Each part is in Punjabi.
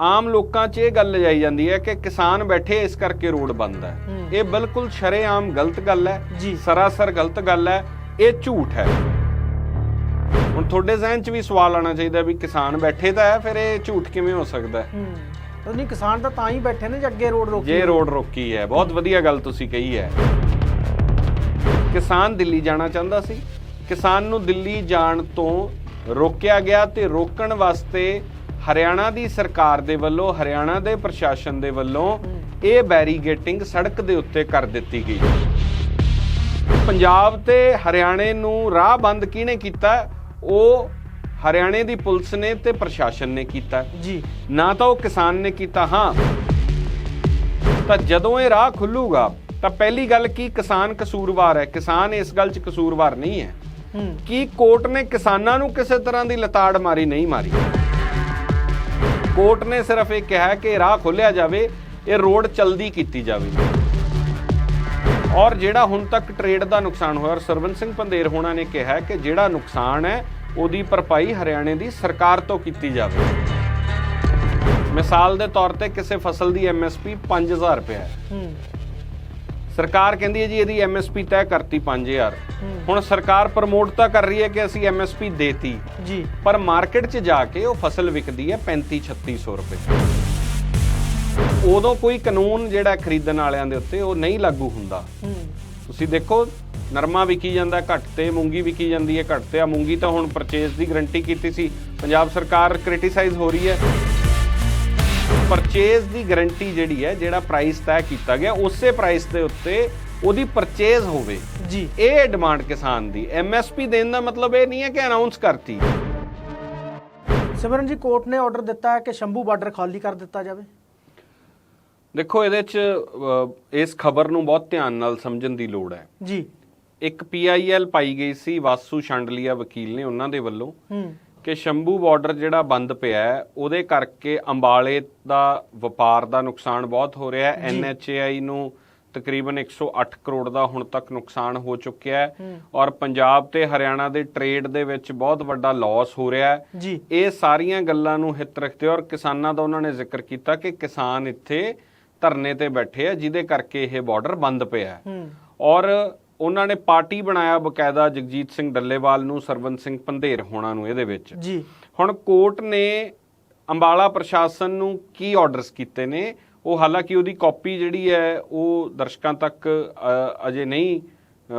ਆਮ ਲੋਕਾਂ 'ਚ ਇਹ ਗੱਲ ਲਿਜਾਈ ਜਾਂਦੀ ਹੈ ਕਿ ਕਿਸਾਨ ਬੈਠੇ ਇਸ ਕਰਕੇ ਰੋਡ ਬੰਦ ਹੈ। ਇਹ ਬਿਲਕੁਲ ਸ਼ਰੇਆਮ ਗਲਤ ਗੱਲ ਹੈ। ਸਰਾਸਰ ਗਲਤ ਗੱਲ ਹੈ। ਇਹ ਝੂਠ ਹੈ। ਹੁਣ ਤੁਹਾਡੇ ਜ਼ਿਹਨ 'ਚ ਵੀ ਸਵਾਲ ਆਉਣਾ ਚਾਹੀਦਾ ਵੀ ਕਿਸਾਨ ਬੈਠੇ ਤਾਂ ਹੈ ਫਿਰ ਇਹ ਝੂਠ ਕਿਵੇਂ ਹੋ ਸਕਦਾ ਹੈ? ਹੂੰ। ਤਾਂ ਨਹੀਂ ਕਿਸਾਨ ਤਾਂ ਤਾਂ ਹੀ ਬੈਠੇ ਨੇ ਜੇ ਅੱਗੇ ਰੋਡ ਰੋਕੀ ਜੇ ਰੋਡ ਰੋਕੀ ਹੈ। ਬਹੁਤ ਵਧੀਆ ਗੱਲ ਤੁਸੀਂ ਕਹੀ ਹੈ। ਕਿਸਾਨ ਦਿੱਲੀ ਜਾਣਾ ਚਾਹੁੰਦਾ ਸੀ। ਕਿਸਾਨ ਨੂੰ ਦਿੱਲੀ ਜਾਣ ਤੋਂ ਰੋਕਿਆ ਗਿਆ ਤੇ ਰੋਕਣ ਵਾਸਤੇ ਹਰਿਆਣਾ ਦੀ ਸਰਕਾਰ ਦੇ ਵੱਲੋਂ ਹਰਿਆਣਾ ਦੇ ਪ੍ਰਸ਼ਾਸਨ ਦੇ ਵੱਲੋਂ ਇਹ ਬੈਰੀਗੇਟਿੰਗ ਸੜਕ ਦੇ ਉੱਤੇ ਕਰ ਦਿੱਤੀ ਗਈ। ਪੰਜਾਬ ਤੇ ਹਰਿਆਣੇ ਨੂੰ ਰਾਹ ਬੰਦ ਕਿਹਨੇ ਕੀਤਾ? ਉਹ ਹਰਿਆਣੇ ਦੀ ਪੁਲਿਸ ਨੇ ਤੇ ਪ੍ਰਸ਼ਾਸਨ ਨੇ ਕੀਤਾ। ਜੀ। ਨਾ ਤਾਂ ਉਹ ਕਿਸਾਨ ਨੇ ਕੀਤਾ ਹਾਂ। ਤਾਂ ਜਦੋਂ ਇਹ ਰਾਹ ਖੁੱਲੂਗਾ ਤਾਂ ਪਹਿਲੀ ਗੱਲ ਕੀ ਕਿਸਾਨ ਕਸੂਰਵਾਰ ਹੈ? ਕਿਸਾਨ ਇਸ ਗੱਲ 'ਚ ਕਸੂਰਵਾਰ ਨਹੀਂ ਹੈ। ਹੂੰ। ਕੀ ਕੋਰਟ ਨੇ ਕਿਸਾਨਾਂ ਨੂੰ ਕਿਸੇ ਤਰ੍ਹਾਂ ਦੀ ਲਤਾੜ ਮਾਰੀ ਨਹੀਂ ਮਾਰੀ? ਕੋਰਟ ਨੇ ਸਿਰਫ ਇਹ ਕਿਹਾ ਕਿ ਰਾਹ ਖੋਲਿਆ ਜਾਵੇ, ਇਹ ਰੋਡ ਚਲਦੀ ਕੀਤੀ ਜਾਵੇ। ਔਰ ਜਿਹੜਾ ਹੁਣ ਤੱਕ ਟ੍ਰੇਡ ਦਾ ਨੁਕਸਾਨ ਹੋਇਆ, ਔਰ ਸਰਵਨ ਸਿੰਘ ਪੰਦੇਰ ਹੋਣਾ ਨੇ ਕਿਹਾ ਕਿ ਜਿਹੜਾ ਨੁਕਸਾਨ ਹੈ, ਉਹਦੀ ਭਰਪਾਈ ਹਰਿਆਣੇ ਦੀ ਸਰਕਾਰ ਤੋਂ ਕੀਤੀ ਜਾਵੇ। ਮਿਸਾਲ ਦੇ ਤੌਰ ਤੇ ਕਿਸੇ ਫਸਲ ਦੀ ਐਮਐਸਪੀ 5000 ਰੁਪਏ ਹੈ। ਹੂੰ। ਸਰਕਾਰ ਕਹਿੰਦੀ ਹੈ ਜੀ ਇਹਦੀ ਐਮਐਸਪੀ ਤੈਅ ਕਰਤੀ 5000 ਹੂੰ। ਹੁਣ ਸਰਕਾਰ ਪ੍ਰਮੋਟ ਤਾਂ ਕਰ ਰਹੀ ਹੈ ਕਿ ਅਸੀਂ ਐਮਐਸਪੀ ਦੇਤੀ। ਜੀ। ਪਰ ਮਾਰਕੀਟ 'ਚ ਜਾ ਕੇ ਉਹ ਫਸਲ ਵਿਕਦੀ ਹੈ 35 3600 ਰੁਪਏ। ਉਦੋਂ ਕੋਈ ਕਾਨੂੰਨ ਜਿਹੜਾ ਖਰੀਦਣ ਵਾਲਿਆਂ ਦੇ ਉੱਤੇ ਉਹ ਨਹੀਂ ਲਾਗੂ ਹੁੰਦਾ। ਤੁਸੀਂ ਦੇਖੋ ਨਰਮਾ ਵਿਕੀ ਜਾਂਦਾ ਘੱਟ ਤੇ ਮੂੰਗੀ ਵਿਕੀ ਜਾਂਦੀ ਹੈ ਘੱਟ ਤੇ ਆ ਮੂੰਗੀ ਤਾਂ ਹੁਣ ਪਰਚੇਸ ਦੀ ਗਰੰਟੀ ਕੀਤੀ ਸੀ। ਪੰਜਾਬ ਸਰਕਾਰ ਕ੍ਰਿਟੀਸਾਈਜ਼ ਹੋ ਰਹੀ ਹੈ। ਪਰਚੇਸ ਦੀ ਗਰੰਟੀ ਜਿਹੜੀ ਹੈ ਜਿਹੜਾ ਪ੍ਰਾਈਸ ਤੈਅ ਕੀਤਾ ਗਿਆ ਉਸੇ ਪ੍ਰਾਈਸ ਦੇ ਉੱਤੇ ਉਹਦੀ ਪਰਚੇਸ ਹੋਵੇ। ਜੀ। ਇਹ ਡਿਮਾਂਡ ਕਿਸਾਨ ਦੀ। ਐਮਐਸਪੀ ਦੇਣ ਦਾ ਮਤਲਬ ਇਹ ਨਹੀਂ ਹੈ ਕਿ ਅਨਾਉਂਸ ਕਰਤੀ। ਸਿਮਰਨ ਜੀ ਕੋਰਟ ਨੇ ਆਰਡਰ ਦਿੱਤਾ ਹੈ ਕਿ ਸ਼ੰਭੂ ਬਾਰਡਰ ਖਾਲੀ ਕਰ ਦਿੱਤਾ ਜਾਵੇ। ਦੇਖੋ ਇਹਦੇ 'ਚ ਇਸ ਖਬਰ ਨੂੰ ਬਹੁਤ ਧਿਆਨ ਨਾਲ ਸਮਝਣ ਦੀ ਲੋੜ ਹੈ। ਜੀ। ਇੱਕ ਪੀਆਈਐਲ ਪਾਈ ਗਈ ਸੀ ਵਾਸੂ ਸ਼ੰਡਲੀਆ ਵਕੀਲ ਨੇ ਉਹਨਾਂ ਦੇ ਵੱਲੋਂ। ਹੂੰ। ਕਿ ਸ਼ੰਭੂ ਬਾਰਡਰ ਜਿਹੜਾ ਬੰਦ ਪਿਆ ਹੈ ਉਹਦੇ ਕਰਕੇ ਅੰਬਾਲੇ ਦਾ ਵਪਾਰ ਦਾ ਨੁਕਸਾਨ ਬਹੁਤ ਹੋ ਰਿਹਾ ਹੈ। ਐਨਐਚਏਆਈ ਨੂੰ ਤਕਰੀਬਨ 108 ਕਰੋੜ ਦਾ ਹੁਣ ਤੱਕ ਨੁਕਸਾਨ ਹੋ ਚੁੱਕਿਆ ਹੈ। ਔਰ ਪੰਜਾਬ ਤੇ ਹਰਿਆਣਾ ਦੇ ਟ੍ਰੇਡ ਦੇ ਵਿੱਚ ਬਹੁਤ ਵੱਡਾ ਲਾਸ ਹੋ ਰਿਹਾ ਹੈ। ਇਹ ਸਾਰੀਆਂ ਗੱਲਾਂ ਨੂੰ ਹਿੱਤ ਰੱਖਦੇ ਔਰ ਕਿਸਾਨਾਂ ਦਾ ਉਹਨਾਂ ਨੇ ਜ਼ਿਕਰ ਕੀਤਾ ਕਿ ਕਿਸਾਨ ਇੱਥੇ ਧਰਨੇ ਤੇ ਬੈਠੇ ਆ ਜਿਹਦੇ ਕਰਕੇ ਇਹ ਬਾਰਡਰ ਬੰਦ ਪਿਆ ਹੂੰ। ਔਰ ਉਹਨਾਂ ਨੇ ਪਾਰਟੀ ਬਣਾਇਆ ਬਕਾਇਦਾ ਜਗਜੀਤ ਸਿੰਘ ਡੱਲੇਵਾਲ ਨੂੰ ਸਰਵਨ ਸਿੰਘ ਪੰਧੇਰ ਹੋਣਾ ਨੂੰ ਇਹਦੇ ਵਿੱਚ। ਜੀ। ਹੁਣ ਕੋਰਟ ਨੇ ਅੰਬਾਲਾ ਪ੍ਰਸ਼ਾਸਨ ਨੂੰ ਕੀ ਆਰਡਰਸ ਕੀਤੇ ਨੇ? ਉਹ ਹਾਲਾਂਕਿ ਉਹਦੀ ਕਾਪੀ ਜਿਹੜੀ ਹੈ ਉਹ ਦਰਸ਼ਕਾਂ ਤੱਕ ਅਜੇ ਨਹੀਂ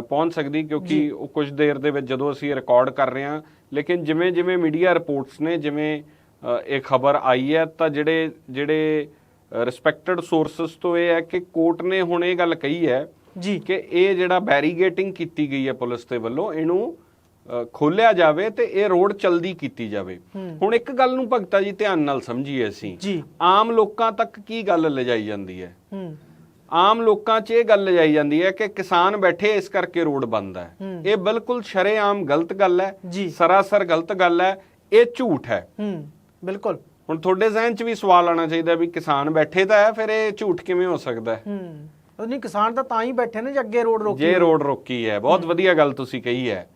ਪਹੁੰਚ ਸਕਦੀ ਕਿਉਂਕਿ ਉਹ ਕੁਝ ਦੇਰ ਦੇ ਵਿੱਚ ਜਦੋਂ ਅਸੀਂ ਰਿਕਾਰਡ ਕਰ ਰਹੇ ਹਾਂ ਲੇਕਿਨ ਜਿਵੇਂ ਜਿਵੇਂ ਮੀਡੀਆ ਰਿਪੋਰਟਸ ਨੇ ਜਿਵੇਂ ਇਹ ਖਬਰ ਆਈ ਹੈ ਤਾਂ ਜਿਹੜੇ ਜਿਹੜੇ ਰਿਸਪੈਕਟਡ ਸੋਰਸਸ ਤੋਂ ਇਹ ਹੈ ਕਿ ਕੋਰਟ ਨੇ ਹੁਣ ਇਹ ਗੱਲ ਕਹੀ ਹੈ ਜੀ। ਕਿ ਇਹ ਜਿਹੜਾ ਬੈਰੀਗੇਟਿੰਗ ਕੀਤੀ ਗਈ ਹੈ ਪੁਲਿਸ ਦੇ ਵੱਲੋਂ ਇਹਨੂੰ ਖੋਲਿਆ ਜਾਵੇ ਤੇ ਇਹ ਰੋਡ ਚਲਦੀ ਕੀਤੀ ਜਾਵੇ। ਹੁਣ ਇੱਕ ਗੱਲ ਨੂੰ ਭਗਤਾ ਜੀ ਧਿਆਨ ਨਾਲ ਸਮਝੀਏ ਅਸੀਂ। ਆਮ ਲੋਕਾਂ ਤੱਕ ਕੀ ਗੱਲ ਲਿਜਾਈ ਜਾਂਦੀ ਹੈ? ਆਮ ਲੋਕਾਂ 'ਚ ਇਹ ਗੱਲ ਲਿਜਾਈ ਜਾਂਦੀ ਹੈ ਕਿ ਕਿਸਾਨ ਬੈਠੇ ਇਸ ਕਰਕੇ ਰੋਡ ਬੰਦ ਹੈ। ਇਹ ਬਿਲਕੁਲ ਸ਼ਰੇਆਮ ਗਲਤ ਗੱਲ ਹੈ। ਸਰਾਸਰ ਗਲਤ ਗੱਲ ਹੈ। ਇਹ ਝੂਠ ਹੈ। ਹੂੰ। ਬਿਲਕੁਲ। ਹੁਣ ਤੁਹਾਡੇ ਜ਼ਿਹਨ 'ਚ ਵੀ ਸਵਾਲ ਆਉਣਾ ਚਾਹੀਦਾ ਵੀ ਕਿਸਾਨ ਬੈਠੇ ਤਾਂ ਹੈ ਫਿਰ ਇਹ ਝੂਠ ਕਿਵੇਂ ਹੋ ਸਕਦਾ ਹੈ। ਨਹੀਂ ਕਿਸਾਨ ਤਾਂ ਤਾਂ ਹੀ ਬੈਠੇ ਨੇ ਜੇ ਅੱਗੇ ਰੋਡ ਰੋਕੀ ਜੇ ਰੋਡ ਰੋਕੀ ਹੈ ਬਹੁਤ ਵਧੀਆ ਗੱਲ ਤੁਸੀਂ ਕਹੀ ਹੈ।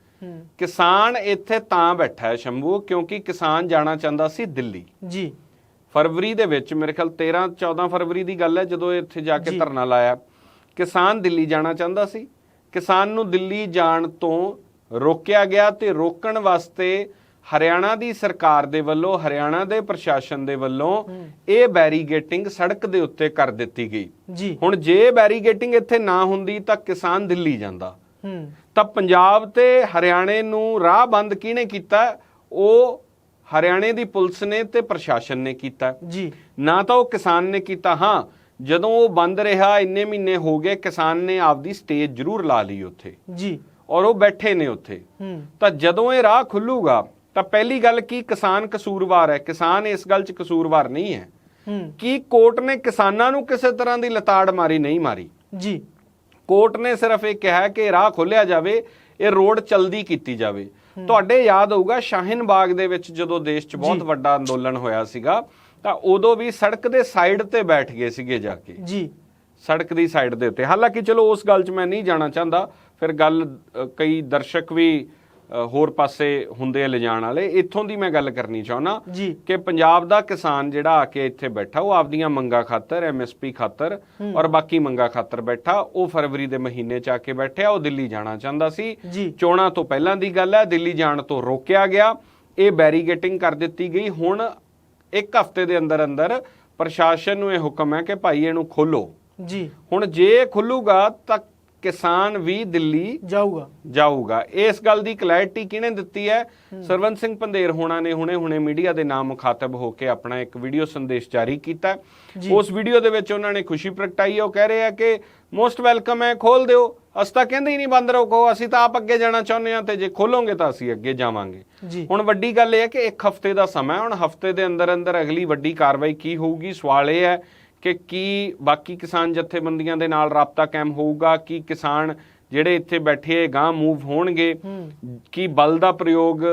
ਕਿਸਾਨ ਇੱਥੇ ਤਾਂ ਬੈਠਾ ਹੈ ਸ਼ੰਭੂ ਕਿਉਂਕਿ ਕਿਸਾਨ ਜਾਣਾ ਚਾਹੁੰਦਾ ਸੀ ਦਿੱਲੀ। ਜੀ। ਫਰਵਰੀ ਦੇ ਵਿੱਚ ਮੇਰੇ ਖਿਆਲ 13 14 ਫਰਵਰੀ ਦੀ ਗੱਲ ਹੈ ਜਦੋਂ ਇੱਥੇ ਜਾ ਕੇ। ਧਰਨਾ ਲਾਇਆ। ਕਿਸਾਨ ਦਿੱਲੀ ਜਾਣਾ ਚਾਹੁੰਦਾ ਸੀ। ਕਿਸਾਨ ਨੂੰ ਦਿੱਲੀ ਜਾਣ ਤੋਂ ਰੋਕਿਆ ਗਿਆ ਤੇ ਰੋਕਣ ਵਾਸਤੇ ਹਰਿਆਣਾ ਦੀ ਸਰਕਾਰ ਦੇ ਵੱਲੋਂ ਹਰਿਆਣਾ ਦੇ ਪ੍ਰਸ਼ਾਸਨ ਦੇ ਵੱਲੋਂ ਇਹ ਬੈਰੀਗੇਟਿੰਗ ਸੜਕ ਦੇ ਉੱਤੇ ਕਰ ਦਿੱਤੀ ਗਈ। ਜੀ। ਹੁਣ ਜੇ ਬੈਰੀਗੇਟਿੰਗ ਇੱਥੇ ਨਾ ਹੁੰਦੀ ਤਾਂ ਕਿਸਾਨ ਦਿੱਲੀ ਜਾਂਦਾ। ਹੂੰ। ਤਾਂ ਪੰਜਾਬ ਤੇ ਹਰਿਆਣੇ ਨੂੰ ਰਾਹ ਬੰਦ ਕਿਹਨੇ ਕੀਤਾ? ਉਹ ਹਰਿਆਣੇ ਦੀ ਪੁਲਿਸ ਨੇ ਤੇ ਪ੍ਰਸ਼ਾਸਨ ਨੇ ਕੀਤਾ। ਜੀ। ਨਾ ਤਾਂ ਉਹ ਕਿਸਾਨ ਨੇ ਕੀਤਾ ਹਾਂ। ਜਦੋਂ ਉਹ ਬੰਦ ਰਿਹਾ ਇੰਨੇ ਮਹੀਨੇ ਹੋ ਗਏ ਕਿਸਾਨ ਨੇ ਆਪਦੀ ਸਟੇਜ ਜ਼ਰੂਰ ਲਾ ਲਈ ਉੱਥੇ। ਜੀ। ਔਰ ਉਹ ਬੈਠੇ ਨੇ ਉੱਥੇ। ਹੂੰ। ਤਾਂ ਜਦੋਂ ਇਹ ਰਾਹ ਖੁੱਲੂਗਾ ਤਾਂ ਪਹਿਲੀ ਗੱਲ ਕੀ ਕਿਸਾਨ ਕਸੂਰਵਾਰ ਹੈ? ਕਿਸਾਨ ਇਸ ਗੱਲ 'ਚ ਕਸੂਰਵਾਰ ਨਹੀਂ ਹੈ ਕੀ ਕੋਰਟ ਨੇ ਕਿਸਾਨਾਂ ਨੂੰ ਕਿਸੇ ਤਰ੍ਹਾਂ ਦੀ ਲਤਾੜ ਮਾਰੀ ਨਹੀਂ ਮਾਰੀ। ਜੀ। ਕੋਰਟ ਨੇ ਸਿਰਫ ਇਹ ਕਿਹਾ ਕਿ ਰਾਹ ਖੋਲਿਆ ਜਾਵੇ ਇਹ ਰੋਡ ਚਲਦੀ ਕੀਤੀ ਜਾਵੇ। ਤੁਹਾਡੇ ਯਾਦ ਹੋਊਗਾ ਸ਼ਾਹੀਨ ਬਾਗ ਦੇ ਵਿੱਚ ਜਦੋਂ ਦੇਸ਼ 'ਚ ਬਹੁਤ। ਵੱਡਾ ਅੰਦੋਲਨ ਹੋਇਆ ਸੀਗਾ ਤਾਂ ਉਦੋਂ ਵੀ ਸੜਕ ਦੇ ਸਾਈਡ ਤੇ ਬੈਠ ਗਏ ਸੀਗੇ ਜਾ ਕੇ। ਜੀ। ਸੜਕ ਦੀ ਸਾਈਡ ਦੇ ਉੱਤੇ। ਹਾਲਾਂਕਿ ਚਲੋ ਉਸ ਗੱਲ 'ਚ ਮੈਂ ਨਹੀਂ ਜਾਣਾ ਚਾਹੁੰਦਾ ਫਿਰ ਗੱਲ ਕਈ ਦਰਸ਼ਕ ਵੀ ਹੋਰ ਪਾਸੇ ਹੁੰਦੇ ਆ ਲਿਜਾਣ ਵਾਲੇ ਇੱਥੋਂ ਦੀ ਮੈਂ ਗੱਲ ਕਰਨੀ ਚਾਹੁੰਦਾ ਜੀ। ਕਿ ਪੰਜਾਬ ਦਾ ਕਿਸਾਨ ਜਿਹੜਾ ਆ ਕੇ ਇੱਥੇ ਬੈਠਾ ਉਹ ਆਪਦੀਆਂ ਮੰਗਾਂ ਖਾਤਰ ਐਮਐਸਪੀ ਖਾਤਰ ਔਰ ਬਾਕੀ ਮੰਗਾਂ ਖਾਤਰ ਬੈਠਾ ਉਹ ਫਰਵਰੀ ਦੇ ਮਹੀਨੇ ਚ ਆ ਕੇ ਬੈਠਿਆ ਉਹ ਦਿੱਲੀ ਜਾਣਾ ਚਾਹੁੰਦਾ ਸੀ। ਚੋਣਾਂ ਤੋਂ ਪਹਿਲਾਂ ਦੀ ਗੱਲ ਹੈ ਦਿੱਲੀ ਜਾਣ ਤੋਂ ਰੋਕਿਆ ਗਿਆ ਇਹ ਬੈਰੀਗੇਟਿੰਗ ਕਰ ਦਿੱਤੀ ਗਈ। ਹੁਣ ਇੱਕ ਹਫ਼ਤੇ ਦੇ ਅੰਦਰ ਅੰਦਰ ਪ੍ਰਸ਼ਾਸਨ ਨੂੰ ਇਹ ਹੁਕਮ ਹੈ ਕਿ ਭਾਈ ਇਹਨੂੰ ਖੋਲੋ। ਜੀ। ਹੁਣ ਜੇ ਖੁੱਲੂਗਾ ਤਾਂ ਕਿਸਾਨ ਵੀ ਦਿੱਲੀ ਜਾਊਗਾ। ਜਾਊਗਾ। ਇਸ ਗੱਲ ਦੀ ਕਲੈਰਿਟੀ ਕਿਹਨੇ ਦਿੱਤੀ ਹੈ? ਸਰਵੰਤ ਸਿੰਘ ਪੰਧੇਰ ਹੋਣਾ ਨੇ ਹੁਣੇ ਹੁਣੇ ਮੀਡੀਆ ਦੇ ਨਾਮ ਮੁਖਾਤਬ ਹੋ ਕੇ ਆਪਣਾ ਇੱਕ ਵੀਡੀਓ ਸੰਦੇਸ਼ ਜਾਰੀ ਕੀਤਾ। ਉਸ ਵੀਡੀਓ ਦੇ ਵਿੱਚ ਉਹਨਾਂ ਨੇ ਖੁਸ਼ੀ ਪ੍ਰਗਟਾਈ ਹੈ। ਉਹ ਕਹਿ ਰਹੇ ਆ ਕਿ ਮੋਸਟ ਵੈਲਕਮ ਹੈ ਖੋਲ ਦਿਓ। ਅਸੀਂ ਤਾਂ ਕਹਿੰਦੇ ਹੀ ਨਹੀਂ ਬੰਦ ਰੱਖੋ ਅਸੀਂ ਤਾਂ ਆਪ ਅੱਗੇ ਜਾਣਾ ਚਾਹੁੰਦੇ ਹਾਂ ਤੇ ਜੇ ਖੋਲੋਗੇ ਤਾਂ ਅਸੀਂ ਅੱਗੇ ਜਾਵਾਂਗੇ। ਹੁਣ ਵੱਡੀ ਗੱਲ ਇਹ ਹੈ ਕਿ ਇੱਕ ਹਫ਼ਤੇ ਦਾ ਸਮਾਂ ਹੈ। ਹੁਣ ਹਫ਼ਤੇ ਦੇ ਅੰਦਰ ਅੰਦਰ ਅਗਲੀ ਵੱਡੀ ਕਾਰਵਾਈ ਕੀ ਹੋਊਗੀ? ਸਵਾਲ ਇਹ ਹੈ ਕਿ ਕੀ ਬਾਕੀ ਕਿਸਾਨ ਜਥੇਬੰਦੀਆਂ ਦੇ ਨਾਲ ਰਾਬਤਾ ਕਾਇਮ ਹੋਊਗਾ? ਕੀ ਕਿਸਾਨ ਜਿਹੜੇ ਇੱਥੇ ਬੈਠੇ ਗਾਂ ਮੂਵ ਹੋਣਗੇ? ਕੀ ਬਲ ਦਾ ਪ੍ਰਯੋਗ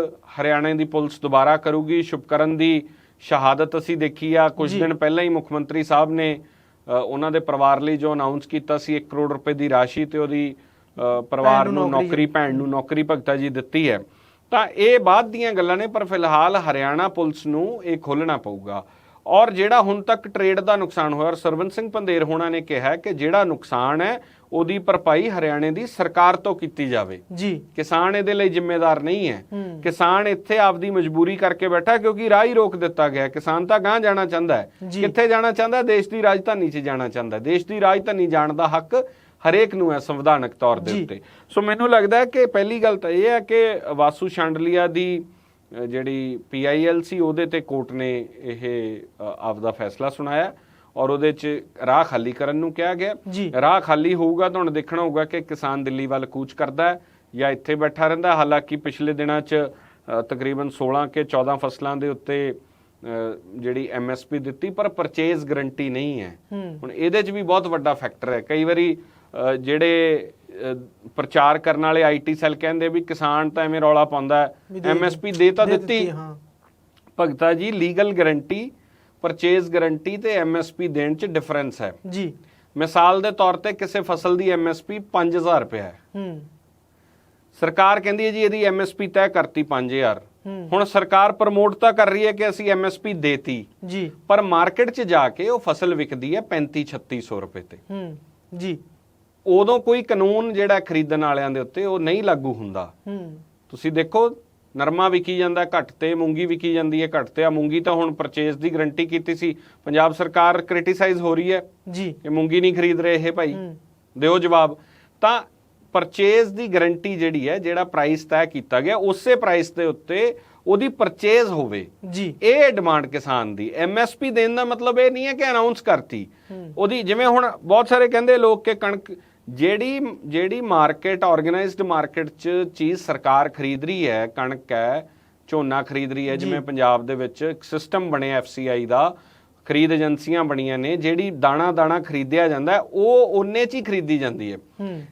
ਹਰਿਆਣਾ ਦੀ ਪੁਲਿਸ ਦੁਬਾਰਾ ਕਰੂਗੀ? ਸ਼ੁਭਕਰਨ ਦੀ ਸ਼ਹਾਦਤ ਅਸੀਂ ਦੇਖੀ ਆ। ਕੁਝ। ਦਿਨ ਪਹਿਲਾਂ ਹੀ ਮੁੱਖ ਮੰਤਰੀ ਸਾਹਿਬ ਨੇ ਉਹਨਾਂ ਦੇ ਪਰਿਵਾਰ ਲਈ ਜੋ ਅਨਾਉਂਸ ਕੀਤਾ ਸੀ 1 ਕਰੋੜ ਰੁਪਏ ਦੀ ਰਾਸ਼ੀ ਤੇ ਉਹਦੀ ਪਰਿਵਾਰ ਨੂੰ ਨੌਕਰੀ ਭੈਣ ਨੂੰ ਨੌਕਰੀ ਭਗਤਾ ਜੀ ਦਿੱਤੀ ਹੈ। ਤਾਂ ਇਹ ਬਾਅਦ ਦੀਆਂ ਗੱਲਾਂ ਨੇ ਪਰ ਫਿਲਹਾਲ ਹਰਿਆਣਾ ਪੁਲਿਸ ਨੂੰ ਇਹ ਖੋਲਣਾ ਪਊਗਾ। ਔਰ ਜਿਹੜਾ ਹੁਣ ਤੱਕ ਟ੍ਰੇਡ ਦਾ ਨੁਕਸਾਨ ਹੋਇਆ ਔਰ ਸਰਵੰਤ ਸਿੰਘ ਪੰਦੇਰ ਹੋਣਾ ਨੇ ਕਿਹਾ ਕਿ ਜਿਹੜਾ ਨੁਕਸਾਨ ਹੈ ਉਹਦੀ ਭਰਪਾਈ ਹਰਿਆਣੇ ਦੀ ਸਰਕਾਰ ਤੋਂ ਕੀਤੀ ਜਾਵੇ ਜੀ ਕਿਸਾਨ ਇਹਦੇ ਲਈ ਜ਼ਿੰਮੇਦਾਰ ਨਹੀਂ ਹੈ ਕਿਸਾਨ ਇੱਥੇ ਆਪਦੀ ਮਜਬੂਰੀ ਕਰਕੇ ਬੈਠਾ ਕਿਉਂਕਿ ਰਾਹ ਹੀ ਰੋਕ ਦਿੱਤਾ ਗਿਆ। ਕਿਸਾਨ ਤਾਂ ਗਾਂ ਜਾਣਾ ਚਾਹੁੰਦਾ ਹੈ। ਕਿੱਥੇ ਜਾਣਾ ਚਾਹੁੰਦਾ ਹੈ? ਦੇਸ਼ ਦੀ ਰਾਜਧਾਨੀ 'ਚ ਜਾਣਾ ਚਾਹੁੰਦਾ ਹੈ ਦੇਸ਼ ਦੀ ਰਾਜਧਾਨੀ ਜਾਣ ਦਾ ਹੱਕ ਹਰੇਕ ਨੂੰ ਹੈ ਸੰਵਿਧਾਨਕ ਤੌਰ ਦੇ। ਉੱਤੇ ਸੋ ਮੈਨੂੰ ਲੱਗਦਾ ਹੈ ਕਿ ਪਹਿਲੀ ਗੱਲ ਤਾਂ ਇਹ ਹੈ ਕਿ ਵਾਸੂ ਸ਼ਾਂਡਲੀਆ ਦੀ ਜਿਹੜੀ ਪੀਆਈਐਲ ਸੀ ਉਹਦੇ ਤੇ ਕੋਰਟ ਨੇ ਇਹ ਆਪਦਾ ਫੈਸਲਾ ਸੁਣਾਇਆ ਔਰ ਉਹਦੇ 'ਚ ਰਾਹ ਖਾਲੀ ਕਰਨ ਨੂੰ ਕਿਹਾ ਗਿਆ। ਰਾਹ ਖਾਲੀ ਹੋਊਗਾ ਤਾਂ ਹੁਣ ਦੇਖਣਾ ਹੋਊਗਾ ਕਿ ਕਿਸਾਨ ਦਿੱਲੀ ਵੱਲ ਕੂਚ ਕਰਦਾ ਹੈ ਜਾਂ ਇੱਥੇ ਬੈਠਾ ਰਹਿੰਦਾ। ਹਾਲਾਂਕਿ ਪਿਛਲੇ ਦਿਨਾਂ 'ਚ ਤਕਰੀਬਨ 16 ਕੇ 14 ਫਸਲਾਂ ਦੇ ਉੱਤੇ ਜਿਹੜੀ ਐਮਐਸਪੀ ਦਿੱਤੀ ਪਰ ਪਰਚੇਜ਼ ਗਰੰਟੀ ਨਹੀਂ ਹੈ। ਹੁਣ ਇਹਦੇ 'ਚ ਵੀ ਬਹੁਤ ਵੱਡਾ ਫੈਕਟਰ ਹੈ। ਕਈ ਵਾਰੀ ਜਿਹੜੇ ਪ੍ਰਚਾਰ ਕਰਨ ਵਾਲੇ ਆਈਟੀ ਸੈੱਲ ਕਹਿੰਦੇ ਵੀ ਕਿਸਾਨ ਤਾਂ ਐਵੇਂ ਰੌਲਾ ਪਾਉਂਦਾ ਐਮਐਸਪੀ ਦੇ ਤਾਂ ਦਿੱਤੀ। Bhagta ji legal guarantee purchase guarantee ਤੇ ਐਮਐਸਪੀ ਦੇਣ 'ਚ ਡਿਫਰੈਂਸ ਹੈ। ਜੀ। ਮਿਸਾਲ ਦੇ ਤੌਰ ਤੇ ਕਿਸੇ ਫਸਲ ਦੀ ਐਮਐਸਪੀ 5000 ਰੁਪਏ ਹੈ। ਹੂੰ। ਸਰਕਾਰ ਕਹਿੰਦੀ ਹੈ ਜੀ ਇਹਦੀ ਐਮਐਸਪੀ ਤੈਅ ਕਰਤੀ 5000 ਹੂੰ। ਹੁਣ ਸਰਕਾਰ ਪ੍ਰਮੋਟ ਤਾਂ ਕਰ ਰਹੀ ਹੈ ਕਿ ਅਸੀਂ ਐਮਐਸਪੀ ਦੇਤੀ। ਜੀ। ਪਰ ਮਾਰਕੀਟ 'ਚ ਜਾ ਕੇ ਉਹ ਫਸਲ ਵਿਕਦੀ ਹੈ 35 3600 ਰੁਪਏ ਤੇ। ਹੂੰ। ਜੀ। ਉਦੋਂ ਕੋਈ ਕਾਨੂੰਨ ਜਿਹੜਾ ਖਰੀਦਣ ਵਾਲਿਆਂ ਦੇ ਉੱਤੇ ਉਹ ਨਹੀਂ ਲਾਗੂ ਹੁੰਦਾ। ਹੂੰ। ਤੁਸੀਂ ਦੇਖੋ ਨਰਮਾ ਵਿਕੀ ਜਾਂਦਾ ਘੱਟ ਤੇ ਮੂੰਗੀ ਵਿਕੀ ਜਾਂਦੀ ਹੈ ਘੱਟ ਤੇ ਆ ਮੂੰਗੀ ਤਾਂ ਹੁਣ ਪਰਚੇਸ ਦੀ ਗਰੰਟੀ ਕੀਤੀ ਸੀ। ਪੰਜਾਬ ਸਰਕਾਰ ਕ੍ਰਿਟੀਸਾਈਜ਼ ਹੋ ਰਹੀ ਹੈ ਜੀ। ਕਿ ਮੂੰਗੀ ਨਹੀਂ ਖਰੀਦ ਰਹੇ ਇਹ ਭਾਈ। ਦਿਓ ਜਵਾਬ। ਤਾਂ ਪਰਚੇਜ਼ ਦੀ ਗਾਰੰਟੀ ਜਿਹੜੀ ਹੈ ਜਿਹੜਾ ਪ੍ਰਾਈਸ ਤੈਅ ਕੀਤਾ ਗਿਆ ਉਸੇ ਪ੍ਰਾਈਸ ਦੇ ਉੱਤੇ ਉਹਦੀ ਪਰਚੇਜ਼ ਹੋਵੇ। ਜੀ। ਇਹ ਡਿਮਾਂਡ ਕਿਸਾਨ ਦੀ। ਐਮਐਸਪੀ ਦੇਣ ਦਾ ਮਤਲਬ ਇਹ ਨਹੀਂ ਹੈ ਕਿ ਅਨਾਉਂਸ ਕਰਤੀ। ਉਹਦੀ ਜਿਵੇਂ ਹੁਣ ਬਹੁਤ ਸਾਰੇ ਕਹਿੰਦੇ ਲੋਕ ਕਿ ਕਣਕ ਜਿਹੜੀ ਜਿਹੜੀ ਮਾਰਕੀਟ ਆਰਗੇਨਾਈਜ਼ਡ ਮਾਰਕੀਟ 'ਚ ਚੀਜ਼ ਸਰਕਾਰ ਖਰੀਦ ਰਹੀ ਹੈ ਕਣਕ ਹੈ ਝੋਨਾ ਖਰੀਦ ਰਹੀ ਹੈ। ਜਿਵੇਂ ਪੰਜਾਬ ਦੇ ਵਿੱਚ ਇੱਕ ਸਿਸਟਮ ਬਣਿਆ ਐਫਸੀਆਈ ਦਾ ਖਰੀਦ ਏਜੰਸੀਆਂ ਬਣੀਆਂ ਨੇ ਜਿਹੜੀ ਦਾਣਾ ਦਾਣਾ ਖਰੀਦਿਆ ਜਾਂਦਾ ਉਹ ਉਹਨੇ 'ਚ ਹੀ ਖਰੀਦੀ ਜਾਂਦੀ ਹੈ।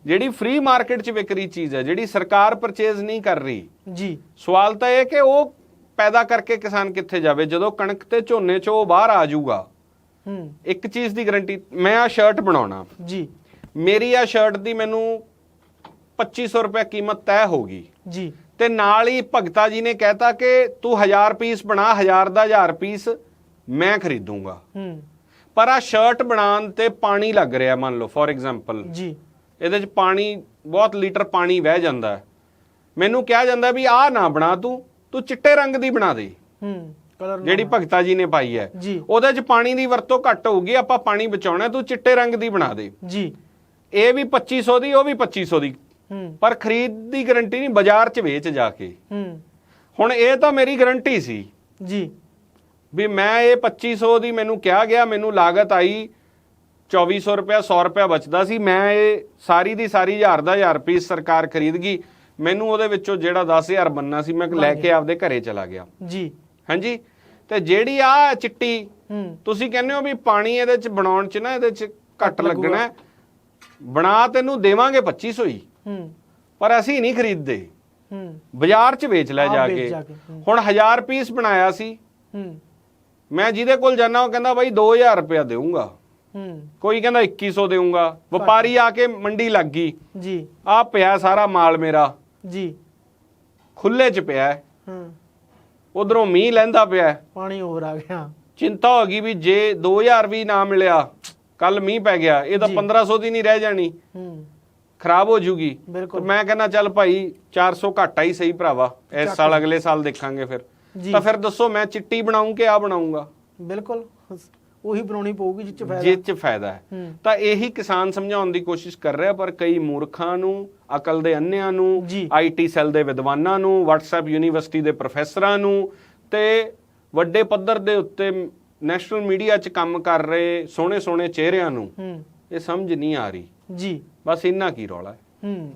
ਜਿਹੜੀ ਫ੍ਰੀ ਮਾਰਕੀਟ 'ਚ ਵਿਕ ਰਹੀ ਚੀਜ਼ ਹੈ ਜਿਹੜੀ ਸਰਕਾਰ ਪਰਚੇਜ਼ ਨਹੀਂ ਕਰ ਰਹੀ। ਜੀ। ਸਵਾਲ ਤਾਂ ਇਹ ਕਿ ਉਹ ਪੈਦਾ ਕਰਕੇ ਕਿਸਾਨ ਕਿੱਥੇ ਜਾਵੇ ਜਦੋਂ ਕਣਕ ਤੇ ਝੋਨੇ 'ਚੋਂ ਉਹ ਬਾਹਰ ਆ ਜਾਊਗਾ। ਹੂੰ। ਇੱਕ ਚੀਜ਼ ਦੀ ਗਾਰੰਟੀ ਮੈਂ ਆ ਸ਼ਰਟ ਬਣਾਉਣਾ। ਜੀ। ਮੇਰੀ ਆ ਸ਼ਰਟ ਦੀ ਮੈਨੂੰ 2500 ਰੁਪਏ ਕੀਮਤ ਤੈਅ ਹੋਗੀ ਜੀ। ਤੇ ਨਾਲ ਹੀ ਭਗਤਾ ਜੀ ਨੇ ਕਹਿਤਾ ਕਿ ਤੂੰ 1000 ਪੀਸ ਬਣਾ 1000 ਦਾ 1000 ਪੀਸ ਮੈਂ ਖਰੀਦੂੰਗਾ। ਹੂੰ। ਪਰ ਆ ਸ਼ਰਟ ਬਣਾਉਣ ਤੇ ਪਾਣੀ ਲੱਗ ਰਿਹਾ ਮੰਨ ਲਓ ਫੋਰ ਐਗਜ਼ਾਮਪਲ ਜੀ। ਇਹਦੇ 'ਚ ਪਾਣੀ ਬਹੁਤ ਲੀਟਰ ਪਾਣੀ ਵਹਿ ਜਾਂਦਾ। ਹੈ। ਮੈਨੂੰ ਕਿਹਾ ਜਾਂਦਾ ਵੀ ਆਹ ਨਾ ਬਣਾ ਤੂੰ ਤੂੰ ਚਿੱਟੇ ਰੰਗ ਦੀ ਬਣਾ ਦੇ। ਹੂੰ। ਕਲਰ ਜਿਹੜੀ ਭਗਤਾ ਜੀ ਨੇ ਪਾਈ ਹੈ। ਜੀ। ਉਹਦੇ 'ਚ ਪਾਣੀ ਦੀ ਵਰਤੋਂ ਘੱਟ ਹੋਊਗੀ ਆਪਾਂ ਪਾਣੀ ਬਚਾਉਣਾ ਤੂੰ ਚਿੱਟੇ ਰੰਗ ਦੀ ਬਣਾ ਦੇ। ਜੀ। ਇਹ ਵੀ 2500 ਦੀ ਉਹ ਵੀ 2500 ਦੀ। ਪਰ ਖਰੀਦ ਦੀ ਗਾਰੰਟੀ ਨਹੀਂ ਬਾਜ਼ਾਰ 'ਚ ਵੇਚ ਜਾ ਕੇ। ਹੁਣ ਇਹ ਤਾਂ ਮੇਰੀ ਗਾਰੰਟੀ ਸੀ। ਜੀ। ਵੀ ਮੈਂ ਇਹ 2500 ਦੀ ਮੈਨੂੰ ਕਿਹਾ ਗਿਆ ਮੈਨੂੰ ਲਾਗਤ ਆਈ 2400 ਰੁਪਇਆ 100 ਰੁਪਇਆ ਬਚਦਾ ਸੀ। ਮੈਂ ਇਹ ਸਾਰੀ ਦੀ ਸਾਰੀ ਹਜ਼ਾਰ ਦਾ ਹਜ਼ਾਰ ਪੀਸ ਸਰਕਾਰ ਖਰੀਦ ਗਈ। ਮੈਨੂੰ ਉਹਦੇ ਵਿੱਚੋਂ ਜਿਹੜਾ 10000 ਬੰਨਾ ਸੀ ਮੈਂ ਲੈ ਕੇ ਆਪਦੇ ਘਰੇ ਚਲਾ ਗਿਆ। ਜੀ। ਹਾਂਜੀ? ਤੇ ਜਿਹੜੀ ਆ ਚਿੱਟੀ ਤੁਸੀਂ ਕਹਿੰਦੇ ਹੋ ਵੀ ਪਾਣੀ ਇਹਦੇ ਚ ਬਣਾਉਣ ਚ ਨਾ ਇਹਦੇ ਚ ਘੱਟ। ਲੱਗਣਾ। ਬਣਾ ਤੈਨੂੰ ਦੇਵਾਂਗੇ 2500 ਹੀ। ਹੂੰ। ਪਰ ਅਸੀਂ ਨਹੀਂ ਖਰੀਦਦੇ। ਹੂੰ। ਬਾਜ਼ਾਰ ਚ ਵੇਚ ਲੈ ਆਪ ਜਾ ਵੇਚ ਕੇ। ਜਾ ਕੇ, ਹੂੰ। ਹੁਣ 1000 ਪੀਸ ਬਣਾਇਆ ਸੀ। ਹੂੰ। ਮੈਂ ਜਿਹਦੇ ਕੋਲ ਜਾਣਾ ਉਹ ਕਹਿੰਦਾ ਬਾਈ 2000 ਰੁਪਇਆ ਦੇਊਂਗਾ। ਹੂੰ। ਕੋਈ ਕਹਿੰਦਾ 2100 ਦੇਊਂਗਾ। ਵਪਾਰੀ ਆ ਕੇ ਮੰਡੀ ਲੱਗ ਗਈ। ਜੀ। ਆ ਪਿਆ ਸਾਰਾ ਮਾਲ ਮੇਰਾ। ਜੀ। ਖੁੱਲੇ 'ਚ ਪਿਆ ਹੈ। ਹੂੰ। ਉਧਰੋਂ ਮੀਂਹ ਲੈਂਦਾ ਪਿਆ। ਪਾਣੀ ਹੋਰ ਆ ਗਿਆ। ਚਿੰਤਾ ਹੋ ਗਈ ਵੀ ਜੇ 2000 ਵੀ ਨਾ ਮਿਲਿਆ ਕੱਲ ਮੀਂਹ ਪੈ ਗਿਆ ਇਹ ਤਾਂ ਜੀ। 1500 ਦੀ ਨਹੀਂ ਰਹਿ ਜਾਣੀ। ਹੂੰ। ਖਰਾਬ ਹੋ ਜੂਗੀ। ਤੇ ਮੈਂ ਕਹਿੰਦਾ ਚੱਲ ਭਾਈ 400 ਘਾਟਾ ਹੀ ਸਹੀ ਭਰਾਵਾ। ਇਸ ਸਾਲ ਅਗਲੇ ਸਾਲ ਦੇਖਾਂਗੇ ਫਿਰ। ਤਾਂ ਫਿਰ ਦੱਸੋ ਮੈਂ ਚਿੱਟੀ ਬਣਾਉਂ ਕਿ ਆ ਬਣਾਉਂਗਾ? ਬਿਲਕੁਲ। ਉਹੀ ਬਣਾਉਣੀ ਪਊਗੀ ਜਿੱਚ ਫਾਇਦਾ। 'ਚ ਫਾਇਦਾ ਹੈ। ਤਾਂ ਇਹੀ ਕਿਸਾਨ ਸਮਝਾਉਣ ਦੀ ਕੋਸ਼ਿਸ਼ ਕਰ ਰਿਹਾ ਪਰ ਕਈ ਮੂਰਖਾਂ ਨੂੰ ਅਕਲ ਦੇ ਅੰਨਿਆਂ ਨੂੰ। ਆਈਟੀ ਸੈੱਲ ਦੇ ਵਿਦਵਾਨਾਂ ਨੂੰ WhatsApp ਯੂਨੀਵਰਸਿਟੀ ਦੇ ਪ੍ਰੋਫੈਸਰਾਂ ਨੂੰ ਤੇ ਵੱਡੇ ਪੱਧਰ ਦੇ ਉੱਤੇ ਨੈਸ਼ਨਲ ਮੀਡੀਆ 'ਚ ਕੰਮ ਕਰ ਰਹੇ ਸੋਹਣੇ ਸੋਹਣੇ ਚਿਹਰਿਆਂ ਨੂੰ ਹੂੰ। ਇਹ ਸਮਝ ਨਹੀਂ ਆ ਰਹੀ। ਜੀ। ਬਸ ਇੰਨਾ ਕੀ ਰੌਲਾ ਹੈ। ਹੂੰ।